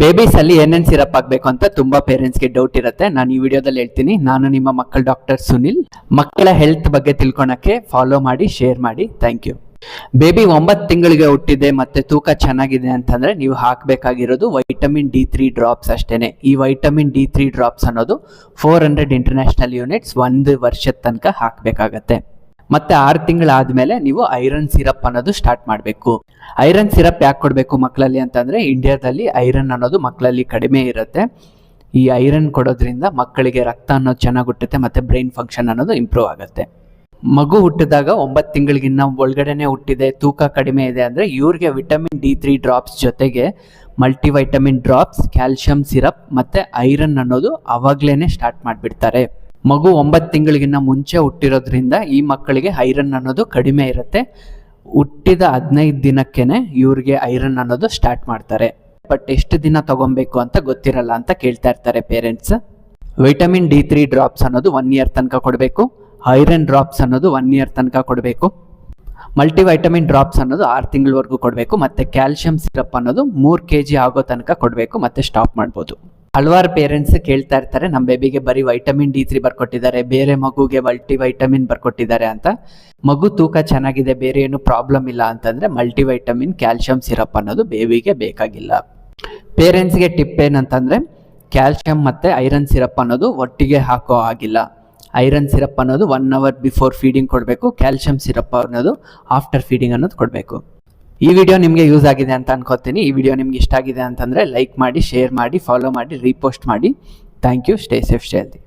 Babies ಅಲ್ಲಿ ಏನೇನ್ syrup ಆಗಬೇಕು ಅಂತ ತುಂಬಾ ಪೇರೆಂಟ್ಸ್ಗೆ ಡೌಟ್ ಇರುತ್ತೆ. ನಾನು ಈ ವಿಡಿಯೋದಲ್ಲಿ ಹೇಳ್ತೀನಿ. ನಾನು ನಿಮ್ಮ ಮಕ್ಕಳ ಡಾಕ್ಟರ್ ಸುನಿಲ್. ಮಕ್ಕಳ ಹೆಲ್ತ್ ಬಗ್ಗೆ ತಿಳ್ಕೊಳಕ್ಕೆ ಫಾಲೋ ಮಾಡಿ ಶೇರ್ ಮಾಡಿ. ಥ್ಯಾಂಕ್ ಯು ಬೇಬಿ ಒಂಬತ್ತು ತಿಂಗಳಿಗೆ ಹುಟ್ಟಿದೆ ಮತ್ತೆ ತೂಕ ಚೆನ್ನಾಗಿದೆ ಅಂತಂದ್ರೆ ನೀವು ಹಾಕಬೇಕಾಗಿರೋದು ವೈಟಮಿನ್ ಡಿ ತ್ರೀ ಡ್ರಾಪ್ಸ್ ಅಷ್ಟೇನೆ. ಈ ವೈಟಮಿನ್ ಡಿ ತ್ರೀ ಡ್ರಾಪ್ಸ್ ಅನ್ನೋದು ಫೋರ್ ಹಂಡ್ರೆಡ್ ಇಂಟರ್ನ್ಯಾಷನಲ್ ಯೂನಿಟ್ಸ್ ಒಂದು ವರ್ಷದ ತನಕ ಹಾಕಬೇಕಾಗತ್ತೆ. ಮತ್ತೆ ಆರು ತಿಂಗಳಾದ್ಮೇಲೆ ನೀವು ಐರನ್ ಸಿರಪ್ ಅನ್ನೋದು ಸ್ಟಾರ್ಟ್ ಮಾಡಬೇಕು. ಐರನ್ ಸಿರಪ್ ಯಾಕೆ ಕೊಡಬೇಕು ಮಕ್ಕಳಲ್ಲಿ ಅಂತಂದರೆ ಇಂಡಿಯಾದಲ್ಲಿ ಐರನ್ ಅನ್ನೋದು ಮಕ್ಕಳಲ್ಲಿ ಕಡಿಮೆ ಇರುತ್ತೆ. ಈ ಐರನ್ ಕೊಡೋದ್ರಿಂದ ಮಕ್ಕಳಿಗೆ ರಕ್ತ ಅನ್ನೋದು ಚೆನ್ನಾಗಿ ಹುಟ್ಟುತ್ತೆ, ಮತ್ತು ಬ್ರೈನ್ ಫಂಕ್ಷನ್ ಅನ್ನೋದು ಇಂಪ್ರೂವ್ ಆಗುತ್ತೆ. ಮಗು ಹುಟ್ಟಿದಾಗ ಒಂಬತ್ತು ತಿಂಗಳಿಗಿನ್ನ ಒಳಗಡೆನೆ ಹುಟ್ಟಿದೆ, ತೂಕ ಕಡಿಮೆ ಇದೆ ಅಂದರೆ ಇವ್ರಿಗೆ ವಿಟಮಿನ್ ಡಿ ತ್ರೀ ಡ್ರಾಪ್ಸ್ ಜೊತೆಗೆ ಮಲ್ಟಿವೈಟಮಿನ್ ಡ್ರಾಪ್ಸ್, ಕ್ಯಾಲ್ಶಿಯಂ ಸಿರಪ್ ಮತ್ತು ಐರನ್ ಅನ್ನೋದು ಆವಾಗಲೇ ಸ್ಟಾರ್ಟ್ ಮಾಡಿಬಿಡ್ತಾರೆ. ಮಗು ಒಂಬತ್ತು ತಿಂಗಳಿಗಿಂತ ಮುಂಚೆ ಹುಟ್ಟಿರೋದ್ರಿಂದ ಈ ಮಕ್ಕಳಿಗೆ ಐರನ್ ಅನ್ನೋದು ಕಡಿಮೆ ಇರುತ್ತೆ. ಹುಟ್ಟಿದ ಹದಿನೈದು ದಿನಕ್ಕೇನೆ ಇವ್ರಿಗೆ ಐರನ್ ಅನ್ನೋದು ಸ್ಟಾರ್ಟ್ ಮಾಡ್ತಾರೆ. ಬಟ್ ಎಷ್ಟು ದಿನ ತಗೊಬೇಕು ಅಂತ ಗೊತ್ತಿರಲ್ಲ ಅಂತ ಕೇಳ್ತಾ ಇರ್ತಾರೆ parents. Vitamin D three drops ಅನ್ನೋದು ಒನ್ ಇಯರ್ ತನಕ ಕೊಡಬೇಕು. ಐರನ್ ಡ್ರಾಪ್ಸ್ ಅನ್ನೋದು ಒನ್ ಇಯರ್ ತನಕ ಕೊಡಬೇಕು. ಮಲ್ಟಿವೈಟಮಿನ್ ಡ್ರಾಪ್ಸ್ ಅನ್ನೋದು ಆರು ತಿಂಗಳವರೆಗೂ ಕೊಡಬೇಕು. ಮತ್ತು ಕ್ಯಾಲ್ಶಿಯಂ ಸಿರಪ್ ಅನ್ನೋದು ಮೂರು ಕೆ ಜಿ ಆಗೋ ತನಕ ಕೊಡಬೇಕು. ಮತ್ತು ಸ್ಟಾಪ್ ಮಾಡ್ಬೋದು. ಹಲವಾರು ಪೇರೆಂಟ್ಸ್ ಕೇಳ್ತಾ ಇರ್ತಾರೆ ನಮ್ಮ ಬೇಬಿಗೆ ಬರೀ ವೈಟಮಿನ್ ಡಿ ತ್ರೀ ಬರ್ಕೊಟ್ಟಿದ್ದಾರೆ, ಬೇರೆ ಮಗುಗೆ ಮಲ್ಟಿ ವೈಟಮಿನ್ ಬರ್ಕೊಟ್ಟಿದ್ದಾರೆ ಅಂತ. ಮಗು ತೂಕ ಚೆನ್ನಾಗಿದೆ, ಬೇರೆ ಏನು ಪ್ರಾಬ್ಲಮ್ ಇಲ್ಲ ಅಂತಂದರೆ ಮಲ್ಟಿ ವೈಟಮಿನ್ ಕ್ಯಾಲ್ಶಿಯಂ ಸಿರಪ್ ಅನ್ನೋದು ಬೇಬಿಗೆ ಬೇಕಾಗಿಲ್ಲ. ಪೇರೆಂಟ್ಸ್ಗೆ ಟಿಪ್ ಏನಂತಂದರೆ ಕ್ಯಾಲ್ಶಿಯಂ ಮತ್ತು ಐರನ್ ಸಿರಪ್ ಅನ್ನೋದು ಒಟ್ಟಿಗೆ ಹಾಕೋ ಆಗಿಲ್ಲ ಐರನ್ ಸಿರಪ್ ಅನ್ನೋದು ಒನ್ ಅವರ್ ಬಿಫೋರ್ ಫೀಡಿಂಗ್ ಕೊಡಬೇಕು ಕ್ಯಾಲ್ಶಿಯಂ ಸಿರಪ್ ಅನ್ನೋದು ಆಫ್ಟರ್ ಫೀಡಿಂಗ್ ಅನ್ನೋದು ಕೊಡಬೇಕು. ಈ ವಿಡಿಯೋ ನಿಮಗೆ ಯೂಸ್ ಆಗಿದೆ ಅಂತ ಅನ್ಕೋತೀನಿ. ಈ ವಿಡಿಯೋ ನಿಮ್ಗೆ ಇಷ್ಟ ಆಗಿದೆ ಅಂತಂದರೆ ಲೈಕ್ ಮಾಡಿ ಶೇರ್ ಮಾಡಿ ಫಾಲೋ ಮಾಡಿ ರೀಪೋಸ್ಟ್ ಮಾಡಿ. Thank you stay safe stay